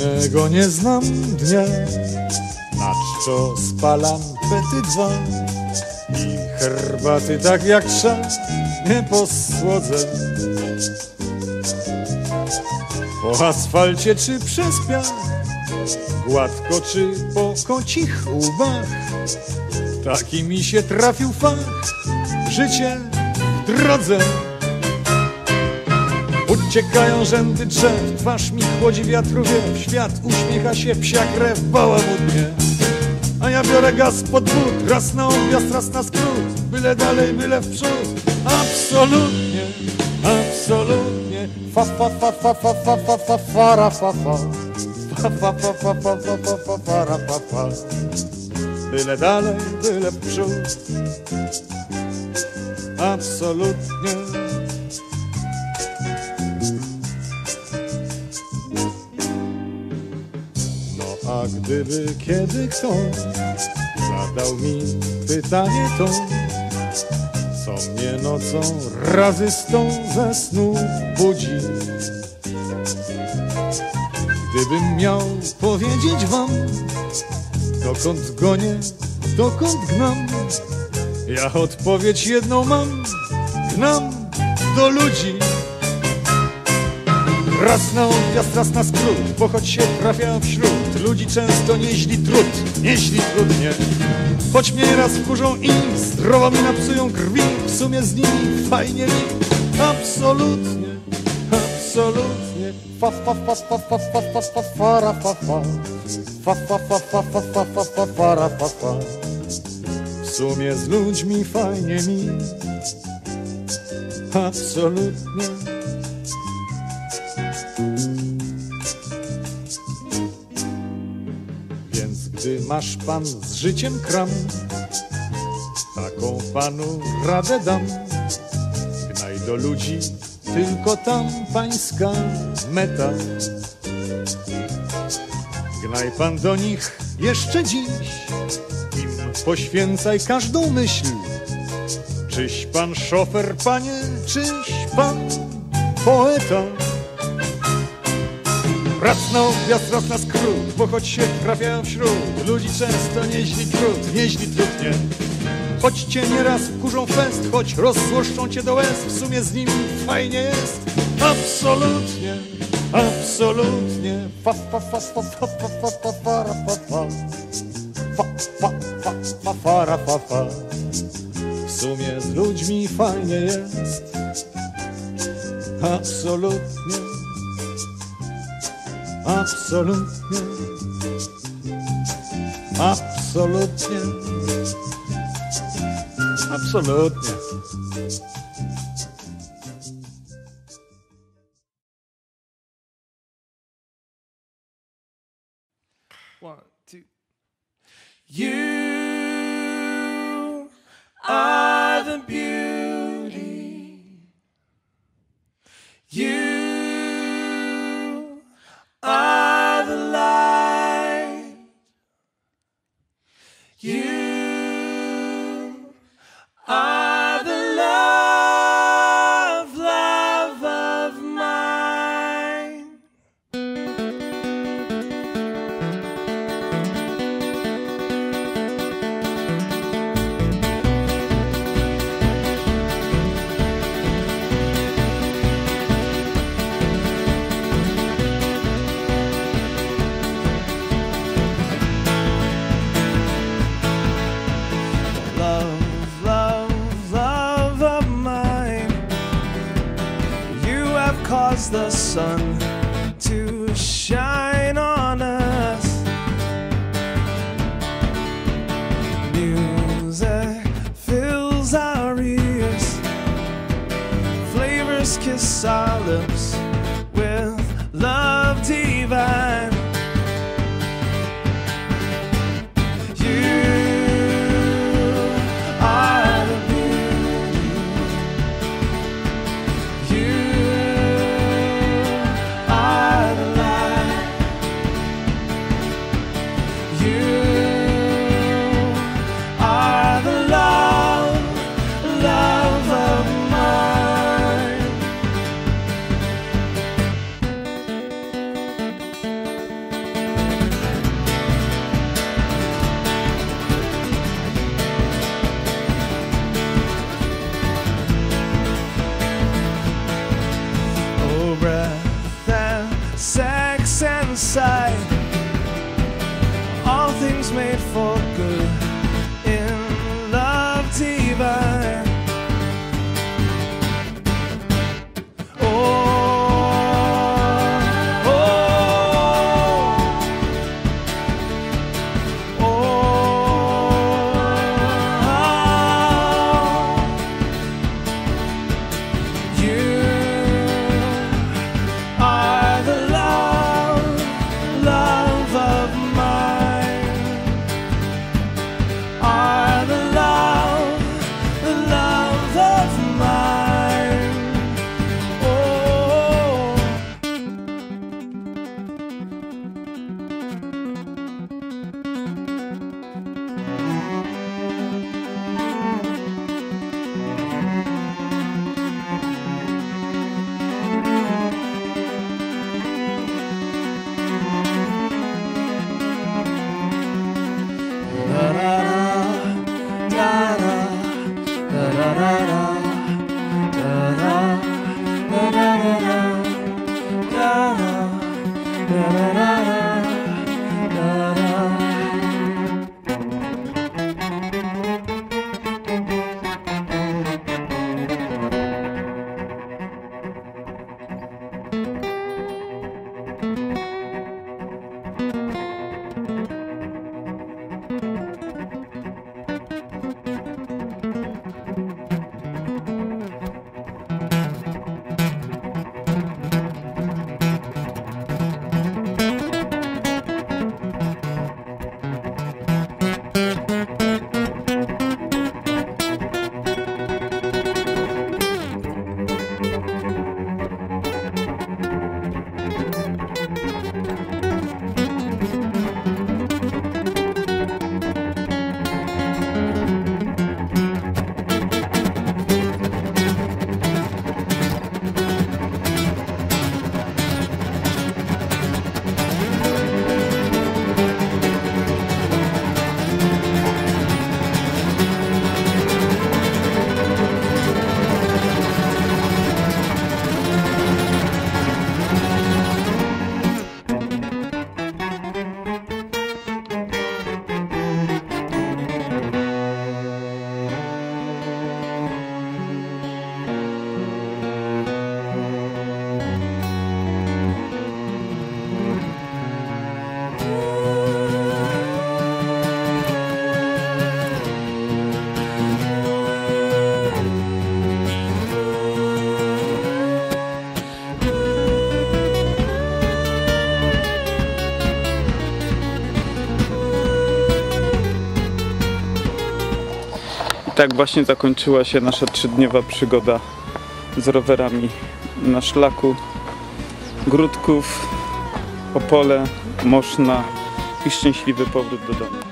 Spokojnego nie znam dnia, na czczo spalam pety dwa i herbaty tak jak trzeba nie posłodzę. Po asfalcie czy przez piach, gładko czy po kocich łbach, taki mi się trafił fach, życie w drodze. Uciekają rzędy drzew, twarz mi chłodzi wiatru wiew, świat uśmiecha się, psia krew bałamutnie. A ja biorę gaz pod but, raz na objazd, raz na skrót, byle dalej, byle w przód. Absolutnie, absolutnie, fa fa fa fa fa fa fa fa fara fa fa. Fa fa fa fa fa fa fa fa fara fa fa. Byle dalej, byle w przód. Absolutnie. Gdyby kiedy ktoś zadał mi pytanie to, co mnie nocą razy stą ze snu budzi. Gdybym miał powiedzieć wam, dokąd gonię, dokąd gnam, ja odpowiedź jedną mam, gnam do ludzi. Raz na odjazd, raz na skrót, bo choć się trafia wśród ludzi często nieźli trud, nieźli trudnie. Choć mnie raz wkurzą i zdrowo mi napsują krwi, w sumie z nimi fajnie mi, absolutnie, absolutnie. Fa fa fa fa fa fa fa fa fara fa fa, fa fa fa fa fa fa fa fa fara fa fa. W sumie z ludźmi fajnie mi, absolutnie. Gdy masz pan z życiem kram, taką panu radę dam. Gnaj do ludzi, tylko tam pańska meta. Gnaj pan do nich jeszcze dziś, im poświęcaj każdą myśl. Czyś pan szofer, panie, czyś pan poeta? Raz na objazd, raz na skrót, bo choć się trafia wśród ludzi często nieźli trud, nieźli trudnie. Choć cię nieraz wkurzą fest, choć rozzłoszczą cię do łez, w sumie z nimi fajnie jest. Absolutnie, absolutnie. Fa fa fa fa fa fa fa fa fa fa fa. Fa fa fa fa fa fa fa. W sumie z ludźmi fajnie jest. Absolutnie. Absolutnie. Absolutnie. Absolutnie. One, two. You shine. da da da tak właśnie zakończyła się nasza trzydniowa przygoda z rowerami na szlaku Gródków, Opole, Moszna i szczęśliwy powrót do domu.